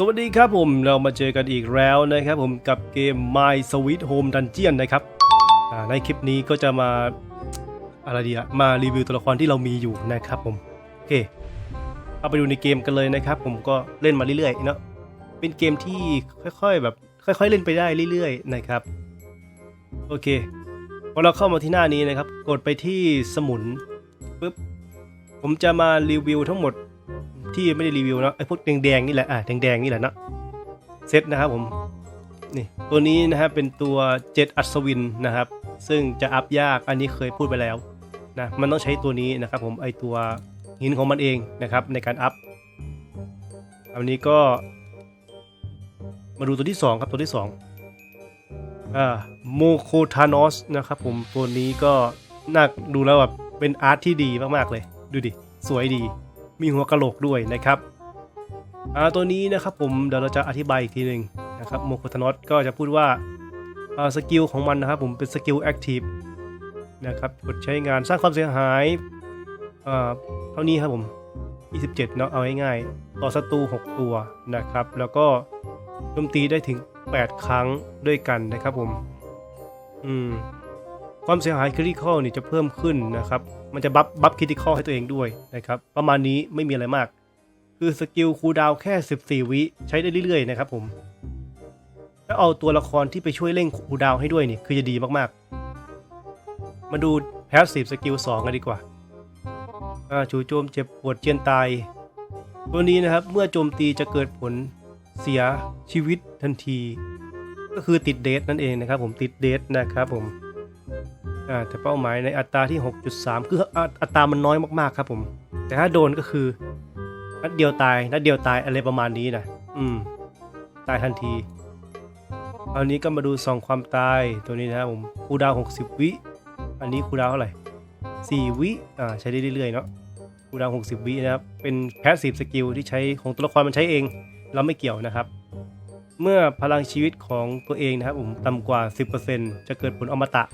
สวัสดีครับผมเรามาเจอกันอีกแล้วนะครับผมกับเกม My Sweet Home Dungeon นะครับในคลิปนี้ก็จะมาอะไรดีอะมารีวิวตัวละครที่เรามีอยู่นะครับผมโอเคเอาไปดูในเกมกันเลยนะครับ ผมก็เล่นมาเรื่อยๆเนาะเป็นเกมที่ค่อยๆแบบค่อย ๆ เล่นไปได้เรื่อยๆนะครับโอเคพอเราเข้ามาที่หน้านี้นะครับ กดไปที่สมุนปุ๊บผมจะมารีวิวทั้งหมด ที่ไม่ได้รีวิวนะไอ้พวกแดงๆนี่แหละอะแดงๆนี่แหละนะเซตนะครับผมนี่ตัวนี้นะครับเป็นตัวเจ็ดอัศวินนะครับ ซึ่งจะอัพยากอันนี้เคยพูดไปแล้วนะมันต้องใช้ตัวนี้นะครับผมไอตัวหินของมันเองนะครับในการอัพอันนี้ก็ มาดูตัวที่ 2 ครับตัวที่2อ่าโมโคทานอสนะครับผมตัวนี้ก็น่าดูแล้วแบบเป็นอาร์ตที่ดีมาก ๆ เลย ดูดิ สวยดี มีหัวกะโหลกด้วยนะครับอ่าตัวนี้นะครับผมเดี๋ยวเราจะอธิบายอีกทีหนึ่งนะครับโมโคทานอสก็จะพูดว่าสกิลของมันนะครับผมเป็นสกิลแอคทีฟนะครับกดใช้งานสร้างความเสียหายอ่าเท่านี้ครับผม 27 เนาะเอาง่ายๆต่อศัตรู 6 ตัวนะครับ แล้วก็โจมตีได้ถึง 8 ครั้งด้วยกันนะครับผม อืม ความเสียหายคริติคอลนี่จะเพิ่มขึ้นนะครับ มันจะบัฟบัฟคริติคอลให้ตัวเองด้วยนะครับ ประมาณนี้ไม่มีอะไรมาก คือสกิลคูดาวแค่ 14 วิใช้ได้เรื่อยๆนะครับผมแล้วเอาตัวละครที่ไปช่วยเร่งคูดาวให้ด้วยนี่คือจะดีมากๆ มาดูแพสซีฟสกิล2กันดีกว่าอ่าจู่โจมเจ็บปวดเจียนตาย ตัวนี้นะครับเมื่อโจมตีจะเกิดผลเสียชีวิตทันที ก็คือติดเดทนั่นเองนะครับผมติดเดทนะครับผม แต่เป้าหมายในอัตราที่ 6.3 คืออัตรามันน้อยมากๆครับผม แต่ถ้าโดนก็คือนัดเดียวตายนัดเดียวตายอะไรประมาณนี้นะอืม ตายทันทีอันนี้ก็มาดูส่องความตายตัวนี้นะครับผมคูดาว 60 วิ อันนี้คูดาวเท่าไหร่4วิอ่าใช้ได้เรื่อยๆเนาะคูดาว 60 วินะครับ เป็นแพสซีฟสกิลที่ใช้ของตัวละครมันใช้เอง เราไม่เกี่ยวนะครับ เมื่อพลังชีวิตของตัวเองนะครับผมต่ำกว่า 10%จะเกิดผลอมตะ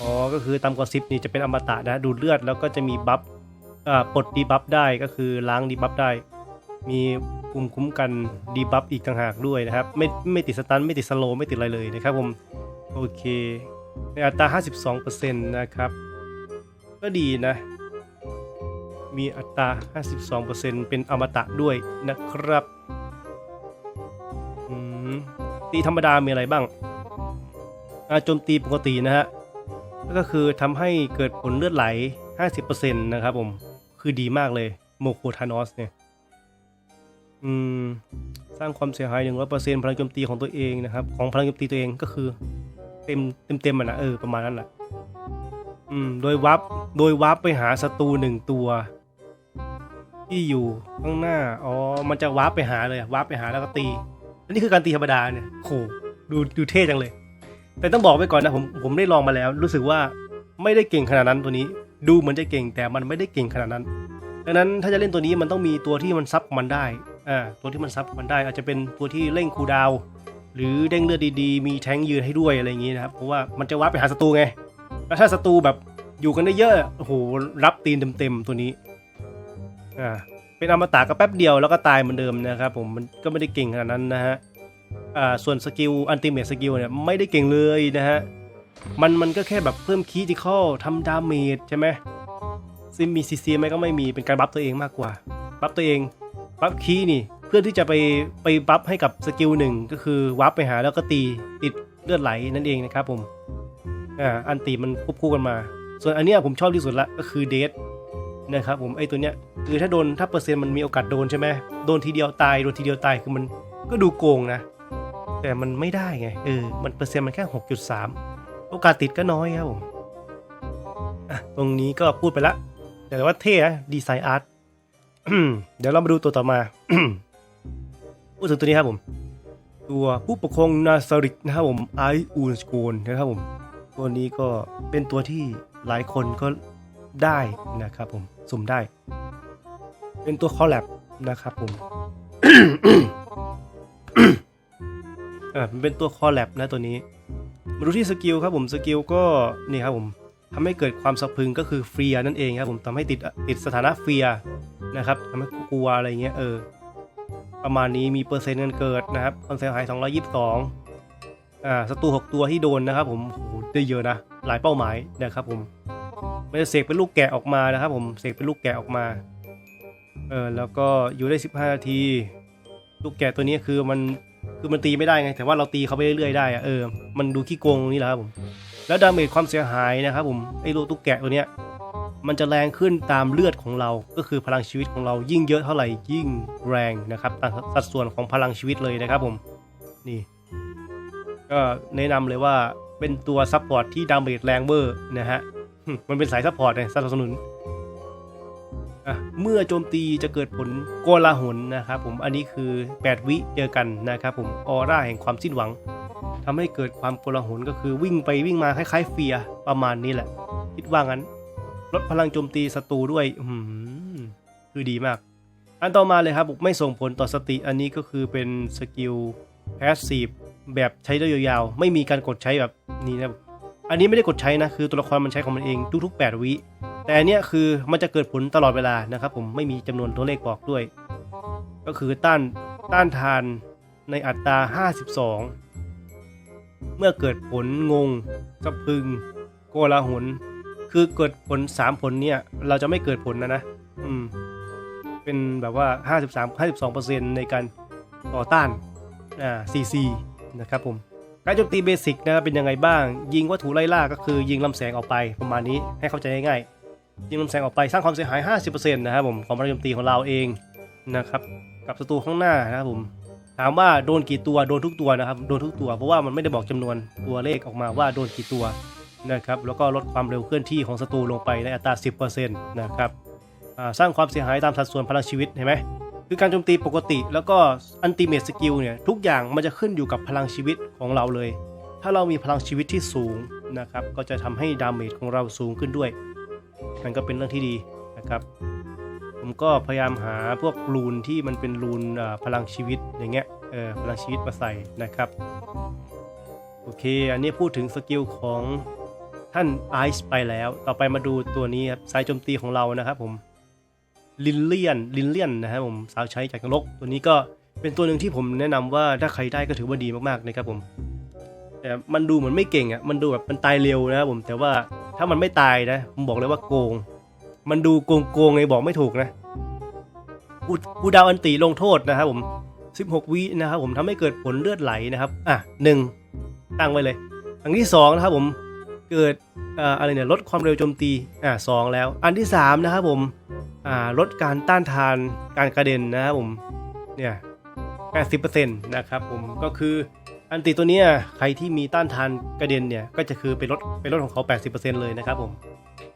อ๋อ ก็คือต่ำกว่า10นี่จะเป็นอมตะนะ ดูดเลือดแล้วก็จะมีบัฟอ่าปลดดีบัฟได้ก็คือล้างดีบัฟได้ มีภูมิคุ้มกันดีบัฟอีกต่างหากด้วยนะครับ ไม่ไม่ติดสตันไม่ติดสโลว์ไม่ติดอะไรเลยนะครับผม โอเค ในอัตรา 52%นะครับ ก็ดีนะ มีอัตรา 52%เป็นอมตะด้วยนะครับอืมตีธรรมดามีอะไรบ้างอาโจมตีปกตินะฮะ ก็คือทำให้เกิดผลเลือดไหล 50%นะครับผม คือดีมากเลยโมโคทานอสเนี่ยอืมสร้างความเสียหาย 100%พลังโจมตีของตัวเองนะครับ ของพลังโจมตีตัวเองก็คือ เต็มเต็มเต็มๆอะนะเออประมาณนั้นแหละอืมโดยวับโดยวับไปหาศัตรูหนึ่งตัว ที่อยู่ข้างหน้าอ๋อมันจะวับไปหาเลยวับไปหาแล้วก็ตีอันนี้คือการตีธรรมดาเนี่ยโหดูดูเท่จังเลย แต่ต้องบอกไว้ก่อนนะผมผมได้ลองมาแล้ว รู้สึกว่าไม่ได้เก่งขนาดนั้นตัวนี้ ดูเหมือนจะเก่งแต่มันไม่ได้เก่งขนาดนั้นดังนั้นถ้าจะเล่นตัวนี้มันต้องมีตัวที่มันซับมันได้อ่าตัวที่มันซับมันได้อาจจะเป็นตัวที่เร่งคูดาว หรือเด้งเลือดดีๆ มีแทงยืนให้ด้วยอะไรอย่างงี้นะครับเพราะว่ามันจะวับไปหาศัตรูไงแล้วถ้าศัตรูแบบอยู่กันได้เยอะโอ้โหรับตีนเต็มๆตัวนี้อ่าเป็นอมตะก็แป๊บเดียวแล้วก็ตายเหมือนเดิมนะครับผมมันก็ไม่ได้เก่งขนาดนั้นนะฮะ ส่วนสกิลอันติเมทสกิลเนี่ยไม่ได้เก่งเลยนะฮะ มันมันก็แค่แบบเพิ่มคีติคอลทำดาเมจใช่ไหมซิมมีซีซีไหมก็ไม่มีเป็นการบัฟตัวเองมากกว่า บัฟตัวเองบัฟคีนี่เพื่อที่จะไปไปบัฟให้กับสกิลหนึ่งก็คือวับไปหาแล้วก็ตีติดเลือดไหลนั่นเองนะครับผมอ่าอันตีมันควบคู่กันมา ส่วนอันเนี้ยผมชอบที่สุดละก็คือเดทนะครับผมไอตัวเนี้ยคือถ้าโดนถ้าเปอร์เซ็นต์มันมีโอกาสโดนใช่ไหมโดนทีเดียวตายโดนทีเดียวตายคือมันก็ดูโกงนะ แต่มันไม่ได้ไงเออมันเปอร์เซ็นต์มันแค่ 6.3 โอกาสติดก็น้อยครับผมอะตรงนี้ก็พูดไปละ แต่ว่าเท่นะดีไซน์อาร์ตเดี๋ยวเรามาดูตัวต่อมาพูดถึงตัวนี้ครับผม ตัวผู้ปกครองนาซาริกนะครับผมไออูนสโกนนะครับผม ตัวนี้ก็เป็นตัวที่หลายคนก็ได้นะครับผมสุ่มได้ เป็นตัวคอลแลบนะครับผม อ่ามันเป็นตัวคอลแลบนะตัวนี้ มาดูที่สกิลครับผมสกิลก็นี่ครับผมทำให้เกิดความสะพึงก็คือเฟียนั่นเองครับผมทำให้ติดติดสถานะเฟียนะครับทำให้กลัวอะไรเงี้ยเออประมาณนี้มีเปอร์เซ็นต์เงินเกิดนะครับความเสียหาย 222อ่าศัตรู6ตัวที่โดนนะครับผมโอ้โหได้เยอะนะ หลายเป้าหมายนะครับผมมันจะเสกเป็นลูกแกะออกมานะครับผมเสกเป็นลูกแกะออกมาเออแล้วก็อยู่ได้ 15นาที ลูกแกะตัวนี้คือมัน คือมันตีไม่ได้ไง แต่ว่าเราตีเขาไปเรื่อยๆได้อะเออ มันดูขี้โกงตรงนี้แหละครับผม แล้วดาเมจความเสียหายนะครับผม ไอ้ลูกตุ๊กแกะตัวเนี้ย มันจะแรงขึ้นตามเลือดของเรา ก็คือพลังชีวิตของเรายิ่งเยอะเท่าไหร่ยิ่งแรงนะครับตามสัดส่วนของพลังชีวิตเลยนะครับผม นี่ ก็แนะนำเลยว่าเป็นตัวซัพพอร์ตที่ดาเมจแรงเบอร์นะฮะ มันเป็นสายซัพพอร์ตไงสนับสนุน เมื่อโจมตีจะเกิดผลโกลาหลนะครับผมอันนี้คือ 8 วิเจอกันนะครับผมออร่าแห่งความสิ้นหวังทำให้เกิดความโกลาหลก็คือวิ่งไปวิ่งมาคล้ายๆเฟียประมาณนี้แหละ คิดว่างั้น ลดพลังโจมตีศัตรูด้วยอืมคือดีมาก อันต่อมาเลยครับไม่ส่งผลต่อสติอันนี้ก็คือเป็นสกิลแพสซีฟแบบใช้ได้ยาวๆไม่มีการกดใช้แบบนี้นะ อันนี้ไม่ได้กดใช้นะ คือตัวละครมันใช้ของมันเองทุกๆ 8 วิ แต่อันเนี้ยคือมันจะเกิดผลตลอดเวลานะครับผมไม่มีจำนวนตัวเลขบอกด้วย ก็คือต้านต้านทานในอัตรา 52 เมื่อเกิดผลงงสะพึง โกลาหลคือเกิดผล 3 ผลเนี่ย เราจะไม่เกิดผลนะนะอืมเป็นแบบว่า 53 52ในการต่อต้านอ่า CC นะครับผม การโจมตีเบสิกนะเป็นยังไงบ้าง ยิงวัตถุไล่ล่าก็คือยิงลำแสงออกไปประมาณนี้ให้เข้าใจง่ายๆยิงลำแสงออกไปสร้างความเสียหาย 50%นะครับผมของพลังโจมตีของเราเองนะครับกับศัตรูข้างหน้านะครับผมถามว่าโดนกี่ตัวโดนทุกตัวนะครับโดนทุกตัวเพราะว่ามันไม่ได้บอกจำนวนตัวเลขออกมาว่าโดนกี่ตัวนะครับแล้วก็ลดความเร็วเคลื่อนที่ของศัตรูลงไปในอัตรา 10%นะครับสร้างความเสียหายตามสัดส่วนพลังชีวิตเห็นไหม คือการโจมตีปกติแล้วก็อันติเมตสกิลเนี่ยทุกอย่างมันจะขึ้นอยู่กับพลังชีวิตของเราเลย ถ้าเรามีพลังชีวิตที่สูงนะครับก็จะทำให้ดาเมจของเราสูงขึ้นด้วยมันก็เป็นเรื่องที่ดีนะครับ ผมก็พยายามหาพวกรูนที่มันเป็นรูนพลังชีวิตอย่างเงี้ยเออพลังชีวิตมาใส่นะครับโอเค อันนี้พูดถึงสกิลของท่านไอซ์ไปแล้ว ต่อไปมาดูตัวนี้ครับสายโจมตีของเรานะครับผม ลินเลียนลินเลียนนะครับผมสาวใช้จากนรกตัวนี้ก็เป็นตัวหนึ่งที่ผมแนะนำว่าถ้าใครได้ก็ถือว่าดีมากๆนะครับผมแต่มันดูเหมือนไม่เก่งอะมันดูแบบมันตายเร็วนะครับผมแต่ว่าถ้ามันไม่ตายนะ ผมบอกเลยว่าโกง มันดูโกงโกงไงบอกไม่ถูกนะกูดาวอันตีลงโทษนะครับผม16วินะครับผมทำให้เกิดผลเลือดไหลนะครับอะหนึ่งตั้งไว้เลยอันที่สองนะครับผมเกิดอ่าอะไรเนี่ยลดความเร็วโจมตีอ่าสองแล้ว อันที่สามนะครับผม ลดการต้านทานการกระเด็นนะครับผมเนี่ย80%นะครับผมก็คืออันติตัวนี้ใครที่มีต้านทานกระเด็นเนี่ยก็จะคือเป็นลดเป็นลดของเขา 80%เลยนะครับผม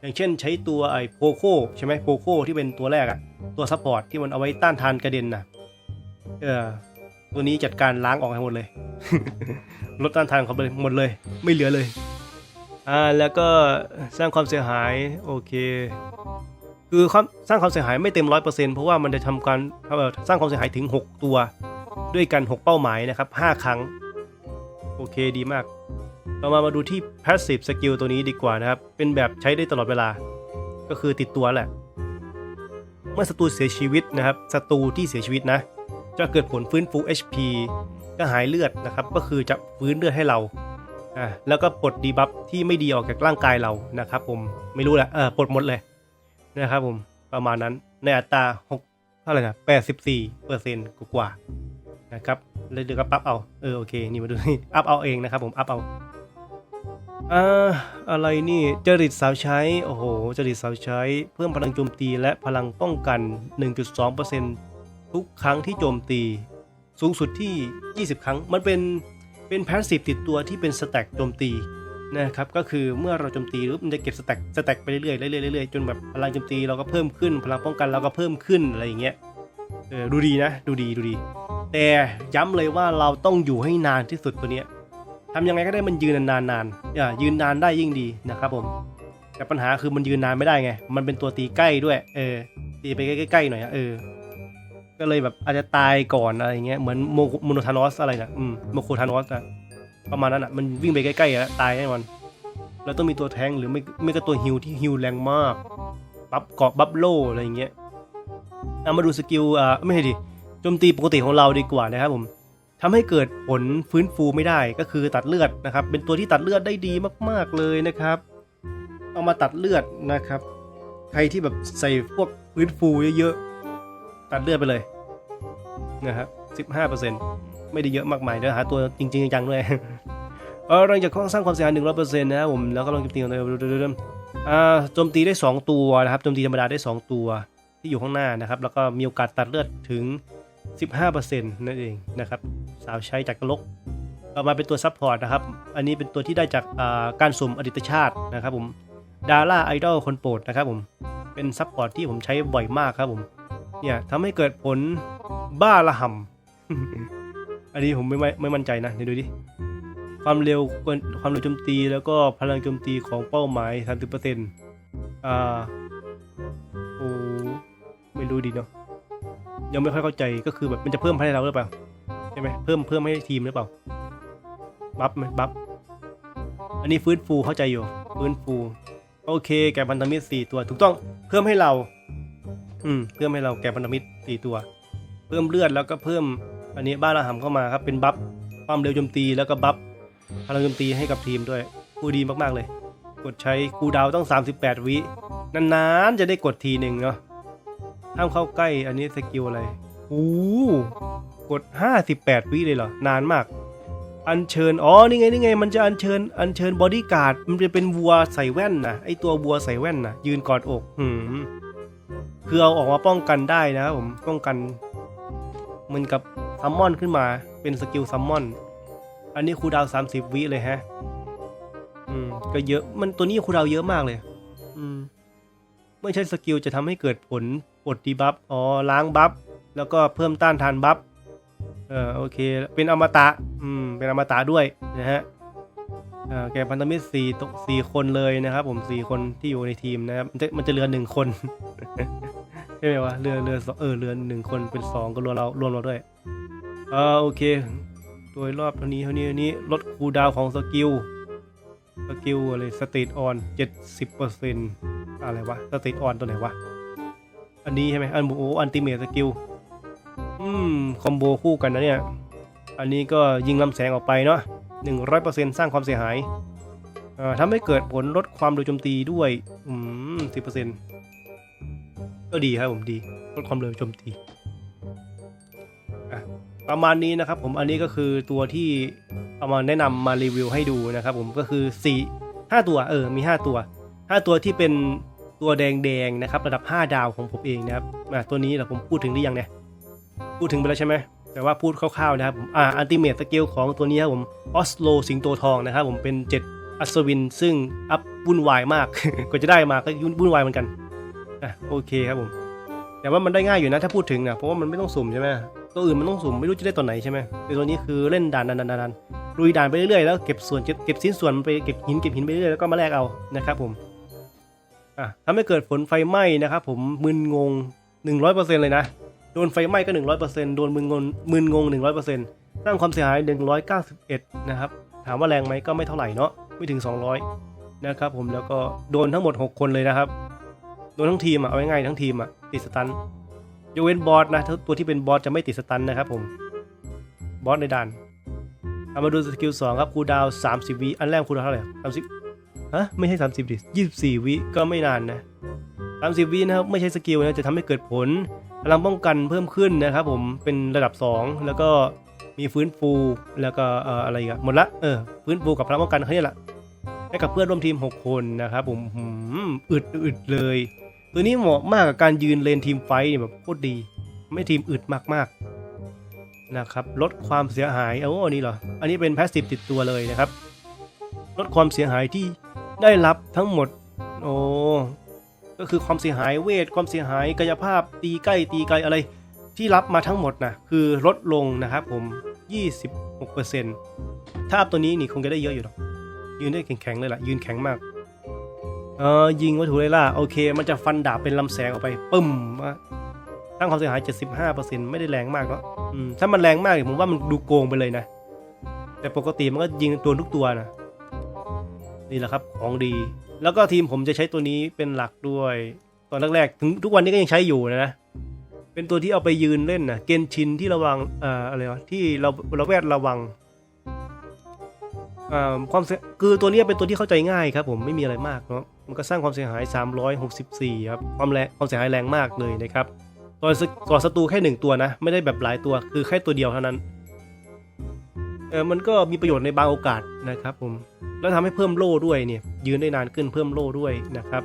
อย่างเช่นใช้ตัวไอ้โพโคใช่ไหมโพโคที่เป็นตัวแรกอะตัวซัพพอร์ตที่มันเอาไว้ต้านทานกระเด็นนะเออตัวนี้จัดการล้างออกให้หมดเลย ลดต้านทานเขาไปหมดเลย ไม่เหลือเลยอ่าแล้วก็สร้างความเสียหายโอเค คือความสร้างความเสียหายไม่เต็มร้อยเปอร์เซ็นต์เพราะว่ามันจะทำการสร้างความเสียหายถึง 6 ตัว ด้วยกัน 6 เป้าหมายนะครับ 5 ครั้ง โอเคดีมาก เรามามาดูที่ passive skill ตัวนี้ดีกว่านะครับ เป็นแบบใช้ได้ตลอดเวลา ก็คือติดตัวแหละ เมื่อศัตรูเสียชีวิตนะครับศัตรูที่เสียชีวิตนะ จะเกิดผลฟื้นฟู HP ก็หายเลือดนะครับ ก็คือจะฟื้นเลือดให้เราอ่าแล้วก็ปลดดีบัฟที่ไม่ดีออกจากร่างกายเรานะครับ ผมไม่รู้แหละเออปลดหมดเลย นะครับผมประมาณนั้นในอัตรา6เท่าไหร่นะ84เปอร์เซ็นต์กว่านะครับแล้วเดี๋ยวก็ปั๊บเอาเออโอเคนี่มาดูนี่อัพเอาเองนะครับผมอัพเอาอ่าอะไรนี่จริตสาวใช้โอ้โหจริตสาวใช้ เพิ่มพลังโจมตีและพลังป้องกัน 1.2%ทุกครั้งที่โจมตี สูงสุดที่ 20 ครั้งมันเป็นเป็นแพสซีฟติดตัวที่เป็นสแต็กโจมตี นะครับก็คือเมื่อเราโจมตีมันจะเก็บสแต็กสแต็กไปเรื่อยๆเรื่อยๆเรื่อยๆจนแบบพลังโจมตีเราก็เพิ่มขึ้น พลังป้องกันเราก็เพิ่มขึ้นอะไรอย่างเงี้ยเออดูดีนะ ดูดีดูดี แต่ย้ำเลยว่าเราต้องอยู่ให้นานที่สุดตัวเนี้ยทำยังไงก็ได้มันยืนนานๆนานอ่ายืนนานได้ยิ่งดีนะครับผมแต่ปัญหาคือมันยืนนานไม่ได้ไง มันเป็นตัวตีใกล้ด้วย เออ ตีไปใกล้ๆหน่อยเออ ก็เลยแบบอาจจะตายก่อนอะไรเงี้ย เหมือนโมโมโนทานอสอะไรนะอืมโมโคทานอสอะ ประมาณนั้นอะมันวิ่งไปใกล้ๆอะตายแน่นอนแล้วต้องมีตัวแทงหรือไม่ไม่ก็ตัวฮิวที่ฮิวแรงมากบัฟเกาะบัฟโลอะไรอย่างเงี้ยเอามาดูสกิลอ่าไม่ใช่ดิโจมตีปกติของเราดีกว่านะครับผมทำให้เกิดผลฟื้นฟูไม่ได้ก็คือตัดเลือดนะครับ เป็นตัวที่ตัดเลือดได้ดีมากๆเลยนะครับ เอามาตัดเลือดนะครับ ใครที่แบบใส่พวกฟื้นฟูเยอะๆตัดเลือดไปเลยนะครับ15% ไม่ได้เยอะมากมายเดี๋ยวหาตัวจริงๆจังด้วยเออหลังจากสร้างความเสียหาย100%นะครับผมแล้วก็ลองโจมตีของเราอ่าโจมตีได้ 2 ตัวนะครับโจมตีธรรมดาได้ 2 ตัวที่อยู่ข้างหน้านะครับ แล้วก็มีโอกาสตัดเลือดถึง 15%นั่นเองนะครับ สาวใช้จากกรลกเอามาเป็นตัวซัพพอร์ตนะครับ อันนี้เป็นตัวที่ได้จากาการสุ่มอดีตชาตินะครับผมดาราไอดอลคนโปรดนะครับผม เป็นซัพพอร์ตที่ผมใช้บ่อยมากครับผม เนี่ยทำให้เกิดผลบ้าระห่ำ อันนี้ผมไม่ไม่ไม่มั่นใจนะเดี๋ยวดูดิ ความเร็วความเร็วโจมตีแล้วก็พลังโจมตีของเป้าหมาย30%อ่าโอ้ไม่รู้ดีเนาะยังไม่ค่อยเข้าใจก็คือแบบมันจะเพิ่มให้เราหรือเปล่าใช่ไหมเพิ่มเพิ่มให้ทีมหรือเปล่าบัฟไหมบัฟอันนี้ฟื้นฟูเข้าใจอยู่ ฟื้นฟู โอเค แกะพันธมิตรสี่ตัว ถูกต้องเพิ่มให้เรา อืม เพิ่มให้เราแกะพันธมิตรสี่ตัว เพิ่มเลือดแล้วก็เพิ่ม อันนี้บ้านระหำเข้ามาครับเป็นบัฟความเร็วโจมตีแล้วก็บัฟพลังโจมตีให้กับทีมด้วยคูดีมากๆเลย กดใช้คูดาวต้อง 38 วินานๆจะได้กดทีหนึ่งเนาะห้ามเข้าใกล้อันนี้สกิลอะไรโอ้กด 58 วิเลยเหรอ นานมาก อัญเชิญ อ๋อ นี่ไง นี่ไง มันจะอัญเชิญ อัญเชิญบอดี้การ์ด มันจะเป็นวัวใส่แว่นนะไอตัววัวใส่แว่นนะยืนกอดอกหืม คือเอาออกมาป้องกันได้นะครับผม ป้องกันเหมือนกับ ซัมมอนขึ้นมาเป็นสกิลซัมมอน อันนี้คูดาวน์30วิเลยฮะ อืม ก็เยอะมันตัวนี้คูดาวเยอะมากเลย อืมเมื่อใช้สกิลจะทำให้เกิดผลปลดดีบัฟอ๋อล้างบัฟแล้วก็เพิ่มต้านทานบัฟเออโอเค เป็นอมตะ อืม เป็นอมตะด้วยนะฮะอ่าแกพันธมิตรสี่ตกสี่คนเลยนะครับผมสี่คนที่อยู่ในทีมนะครับมันจะมันจะเหลือหนึ่งคนใช่ไหมวะเรือเรือสองเออเรือหนึ่งคนเป็นสองก็รวมเรารวมเราด้วย อ่าโอเค โดยรอบเท่านี้เท่านี้เท่านี้ลดคูดาวของสกิล สกิลอะไรสเตตออนเจ็ดสิบเปอร์เซ็นต์อะไรวะสเตตออนตัวไหนวะ อันนี้ใช่ไหมอันโอ้อันติเมทสกิล อืม คอมโบคู่กันนะเนี่ย อันนี้ก็ยิงลำแสงออกไปเนาะหนึ่งร้อยเปอร์เซ็นต์สร้างความเสียหายอ่อทำให้เกิดผลลดความเร็วโจมตีด้วย อืมสิบเปอร์เซ็นต์ก็ดีครับผมดีลดความเร็วโจมตี ประมาณนี้นะครับผมอันนี้ก็คือตัวที่เอามาแนะนำมารีวิวให้ดูนะครับผมก็คือ4 5 ตัวเออมี 5 ตัว 5 ตัวที่เป็นตัวแดงๆนะครับระดับ 5 ดาวของผมเองนะครับอะตัวนี้เราผมพูดถึงหรือยังเนี่ยพูดถึงไปแล้วใช่ไหมแต่ว่าพูดคร่าวๆนะครับผมอ่าอันติเมทสเกลของตัวนี้ครับผมออสโลสิงโตทองนะครับผมเป็น 7 อัศวิน ซึ่งอัพวุ่นวายมากกว่าจะได้มาก็วุ่นวายเหมือนกันอะโอเคครับผม แต่ว่ามันได้ง่ายอยู่นะถ้าพูดถึงนะเพราะว่ามันไม่ต้องสุ่มใช่ไหมตัวอื่นมันต้องสุ่มไม่รู้จะได้ตัวไหนใช่ไหมแต่ตัวนี้คือเล่นด่านด่านด่านด่านลุยด่านไปเรื่อยๆแล้วเก็บส่วนเก็บเก็บชิ้นส่วนไปเก็บหินเก็บหินไปเรื่อยแล้วก็มาแลกเอานะครับผมอะทำให้เกิดฝนไฟไหม้นะครับผมมึนงง 100%เลยนะโดนไฟไหม้ก็ 100%โดนมึนงงมึนงง 100%สร้างความเสียหาย 191 นะครับ ถามว่าแรงไหมก็ไม่เท่าไหร่เนาะไม่ถึง 200 นะครับผมแล้วก็โดนทั้งหมด 6 คนเลยนะครับ โดนทั้งทีมอะเอาง่ายๆทั้งทีมอะติดสตันยกเว้นบอสนะตัวที่เป็นบอสจะไม่ติดสตันนะครับผมบอสในด่านเอามาดูสกิล2ครับคูดาวน์30วิอันแรกคูดาวเท่าไหร่30ฮะไม่ใช่30ดิ24วิก็ไม่นานนะ30วินะครับไม่ใช่สกิลนะจะทำให้เกิดผลพลังป้องกันเพิ่มขึ้นนะครับผมเป็นระดับ 2 แล้วก็มีฟื้นฟูแล้วก็อะไรกันหมดละเออฟื้นฟูกับพลังป้องกันแค่นี้แหละ ให้กับเพื่อนร่วมทีม 6 คนนะครับผมอึดอึดเลย ตัวนี้เหมาะมากกับการยืนเลนทีมไฟท์เนี่ยแบบโคตรดี ไม่ทีมอึดมากๆนะครับลดความเสียหายเอาอันนี้เหรอ อันนี้เป็นแพสซีฟติดตัวเลยนะครับ ลดความเสียหายที่ได้รับทั้งหมดโอ้ก็คือความเสียหายเวทความเสียหายกายภาพตีใกล้ตีไกลอะไรที่รับมาทั้งหมดนะคือลดลงนะครับผม 26%ถ้าอัพตัวนี้นี่คงจะได้เยอะอยู่หรอก ยืนได้แข็งๆเลยล่ะ ยืนแข็งมาก เออยิงวัตถุไรล่ะโอเค มันจะฟันดาบเป็นลำแสงออกไปปึ้มาตั้งความเสียหาย 75%ไม่ได้แรงมากก็อืมถ้ามันแรงมากผมว่ามันดูโกงไปเลยนะ แต่ปกติมันก็ยิงตัวทุกตัวนะ นี่แหละครับของดี แล้วก็ทีมผมจะใช้ตัวนี้เป็นหลักด้วย ตอนแรกๆถึงทุกวันนี้ก็ยังใช้อยู่นะเป็นตัวที่เอาไปยืนเล่นนะเกนชินที่ระวังเอ่ออะไรวะที่เราเราแวดระวัง ความเคือตัวนี้เป็นตัวที่เข้าใจง่ายครับผมไม่มีอะไรมากเนาะมันก็สร้างความเสียหาย 364 ครับความแรงความเสียหายแรงมากเลยนะครับต่อต่อศัตรูแค่หนึ่งตัวนะ ไม่ได้แบบหลายตัวคือแค่ตัวเดียวเท่านั้นเออมันก็มีประโยชน์ในบางโอกาสนะครับผมแล้วทำให้เพิ่มโล่ด้วยเนี่ยยืนได้นานขึ้นเพิ่มโล่ด้วยนะครับ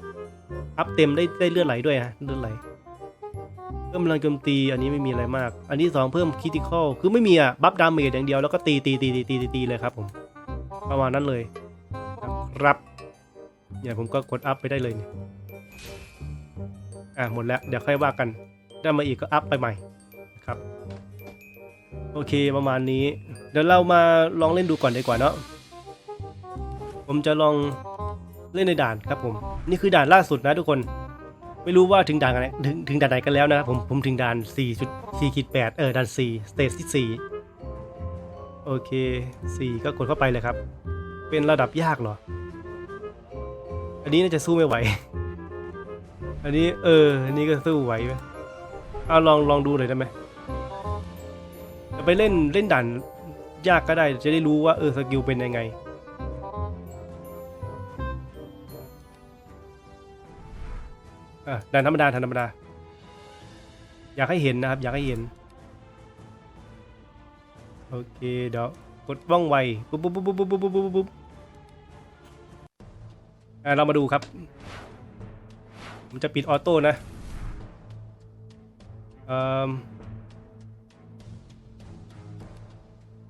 อัพเต็มได้ได้เลือดไหลด้วยฮะเลือดไหลเพิ่มพลังโจมตีอันนี้ไม่มีอะไรมาก อันที่สองเพิ่มคิติคอลคือไม่มีอะบัฟดาเมจอย่างเดียวแล้วก็ตีตีตีตีตีตีเลยครับผม ประมาณนั้นเลยครับเนี่ยผมก็กดอัพไปได้เลยเนี่ยอะหมดแล้วเดี๋ยวค่อยว่ากัน ได้มาอีกก็อัพไปใหม่ครับโอเคประมาณนี้ เดี๋ยวเรามาลองเล่นดูก่อนดีกว่าเนาะผมจะลองเล่นในด่านครับผม นี่คือด่านล่าสุดนะทุกคน ไม่รู้ว่าถึงด่านไหนถึงถึงด่านไหนกันแล้วนะครับผมผมถึงด่าน4.4ขีด8เออด่าน4สเตจที่4 โอเค 4 ก็กดเข้าไปเลยครับ เป็นระดับยากเหรอ อันนี้น่าจะสู้ไม่ไหว อันนี้เออ อันนี้ก็สู้ไหวไหมเอาลองลองดูหน่อยได้ไหมจะไปเล่นเล่นด่านยากก็ได้ จะได้รู้ว่าเออสกิลเป็นยังไง อะด่านธรรมดาธรรมดา อยากให้เห็นนะครับ อยากให้เห็น โอเคเดี๋ยวกดว่องไวปุ๊บปุ๊บปุ๊บปุ๊บปุ๊บปุ๊บปุ๊บอ่าเรามาดูครับ ผมจะปิดออโต้นะเอ่อ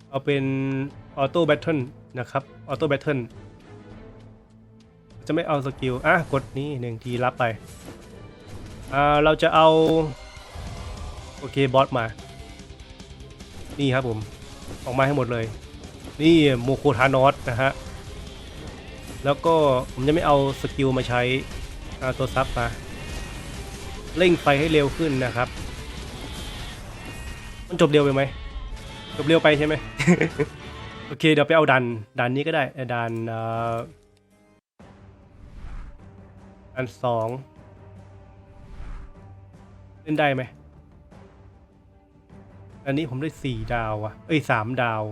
เอาเป็นออโต้แบทเทิลนะครับออโต้แบทเทิลจะไม่เอาสกิลอะกดนี้หนึ่งทีรับไปอ่าเราจะเอา โอเคบอสมา นี่ครับผม ออกมาให้หมดเลย นี่โมโคทานอสนะฮะ แล้วก็ผมจะไม่เอาสกิลมาใช้เอาตัวซับมา เร่งไฟให้เร็วขึ้นนะครับ มันจบเร็วไปไหม จบเร็วไปใช่ไหม โอเค เดี๋ยวไปเอาดันดันนี้ก็ได้ดันอ่อดันสองเล่นได้ไหม อันนี้ผมได้สี่ดาวอะเอ้ยสามดาว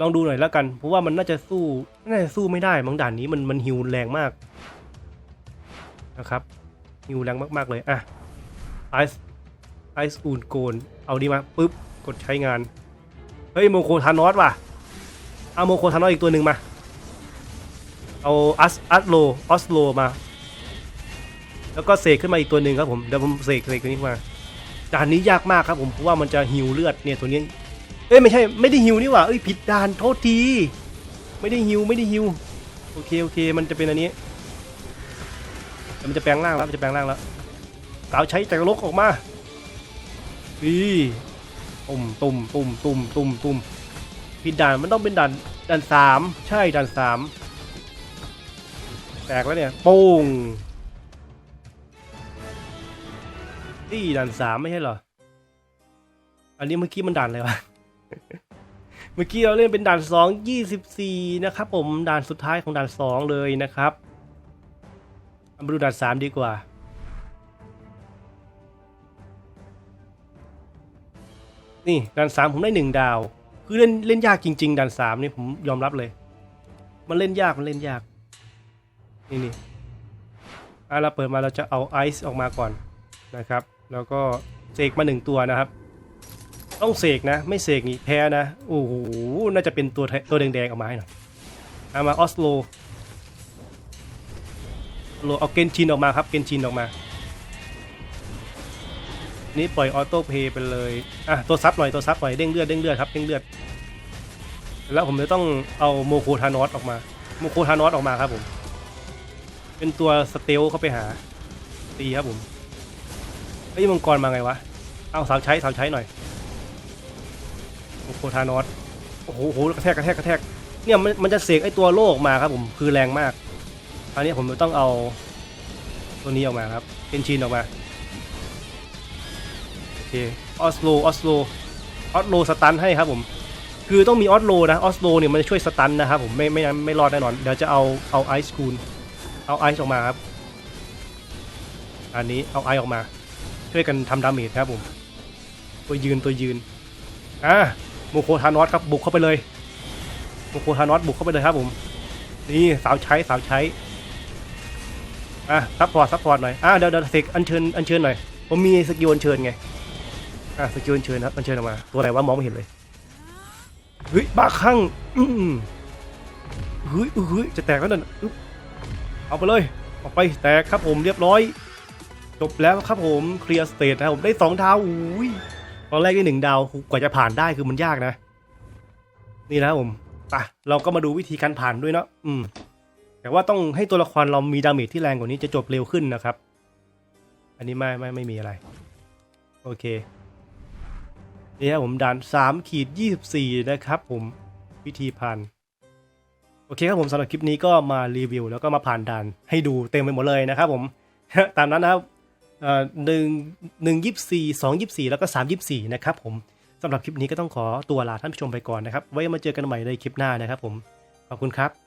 ลองดูหน่อยแล้วกัน เพราะว่ามันน่าจะสู้น่าจะสู้ไม่ได้บางด่านนี้มันมันฮิวแรงมากนะครับฮิวแรงมาก ๆ เลยอะไอซ์ไอซ์อูนโกนเอาดีมาปุ๊บกดใช้งาน เฮ้ยโมโคทานอสว่ะเอาโมโคทานอสอีกตัวหนึ่งมา เอาอัสอัสโลออสโลมา แล้วก็เสกขึ้นมาอีกตัวหนึ่งครับผมเดี๋ยวผมเสกเสกตัวนี้มา ด่านนี้ยากมากครับผมเพราะว่ามันจะฮิวเลือดเนี่ยตัวนี้เอ้ยไม่ใช่ไม่ได้ฮิวนี่หว่าเอ้ยผิดด่านโทษที ไม่ได้ฮิวไม่ได้ฮิวโอเคโอเค มันจะเป็นอันนี้มันจะแปลงร่างแล้วมันจะแปลงร่างแล้วสาวใช้จักรลกออกมาอีตุ่มตุ่มตุ่มตุ่มตุ่มตุ่มผิดด่านมันต้องเป็นด่านด่านสามใช่ด่านสามแตกแล้วเนี่ยโป้ง นี่ด่านสามไม่ใช่เหรอ อันนี้เมื่อกี้มันด่านอะไรวะ เมื่อกี้เราเล่นเป็นด่านสองยี่สิบสี่นะครับผมด่านสุดท้ายของด่านสองเลยนะครับมาดูด่านสามดีกว่านี่ด่านสามผมได้หนึ่งดาว คือเล่นเล่นยากจริง ๆด่านสามนี่ผมยอมรับเลย มันเล่นยากมันเล่นยาก นี่นี่อะเราเปิดมาเราจะเอาไอซ์ออกมาก่อนนะครับ แล้วก็เสกมาหนึ่งตัวนะครับ ต้องเสกนะ ไม่เสกนี่แพ้นะ โอ้โห น่าจะเป็นตัวตัวแดงๆออกมาให้หน่อยเอามาออสโลโลเอาเกนชินออกมาครับ เกนชินออกมา นี่ปล่อยออโต้เพย์ไปเลย อะ ตัวซับหน่อย ตัวซับหน่อย เด้งเลือด เด้งเลือดครับ เด้งเลือด แล้วผมจะต้องเอาโมโคทานอสออกมา โมโคทานอสออกมาครับผม เป็นตัวสเตลเข้าไปหา ตีครับผม เฮ้ยมังกรมาไงวะ เอาสาวใช้สาวใช้หน่อยโอ้โหทานอสโอ้โหโอ้โหกระแทกกระแทกกระแทก เนี่ยมันมันจะเสกไอตัวโลกมาครับผมคือแรงมาก อันนี้ผมต้องเอาตัวนี้ออกมาครับ เป็นชินออกมา โอเค ออสโล ออสโล ออสโลสตันให้ครับผม คือต้องมีออสโลนะ ออสโลเนี่ยมันจะช่วยสตันนะครับผม ไม่ไม่ไม่รอดแน่นอน เดี๋ยวจะเอาเอาไอซ์คูล เอาไอซ์ออกมาครับ อันนี้เอาไอซ์ออกมา ช่วยกันทำดาเมจครับผม ตัวยืนตัวยืนอะโมโคทานอสครับบุกเข้าไปเลยโมโคทานอสบุกเข้าไปเลยครับผมนี่สาวใช้สาวใช้อะซัพพอร์ตซัพพอร์ตหน่อยอะเดี๋ยวเดี๋ยวเสกอัญเชิญอัญเชิญหน่อยผมมีสกิลอัญเชิญไงอะสกิลอัญเชิญครับอัญเชิญออกมาตัวอะไหนวะมองไม่เห็นเลยเฮ้ยบ้าคลั่งอืมเฮ้ยเฮ้ยจะแตกแล้วนั่นเอาไปเลยออกไปแตกครับผมเรียบร้อย จบแล้วครับผมเคลียร์สเตทนะผมได้สองดาวอุ้ยตอนแรกได้หนึ่งดาวกว่าจะผ่านได้คือมันยากนะ นี่นะผมไปเราก็มาดูวิธีการผ่านด้วยเนาะอืม แต่ว่าต้องให้ตัวละครเรามีดาเมจที่แรงกว่านี้จะจบเร็วขึ้นนะครับ อันนี้ไม่ไม่ไม่มีอะไร โอเคนี่ครับผมด่าน3ขีด24นะครับ ผมวิธีผ่านโอเคครับผมสำหรับคลิปนี้ก็มารีวิว แล้วก็มาผ่านด่านให้ดูเต็มไปหมดเลยนะครับผมตามนั้นนะครับ หนึ่งหนึ่งยี่สี่สองยี่สี่แล้วก็สามยี่สี่นะครับผมสำหรับคลิปนี้ก็ต้องขอตัวลาท่านผู้ชมไปก่อนนะครับ ไว้มาเจอกันใหม่ในคลิปหน้านะครับผม ขอบคุณครับ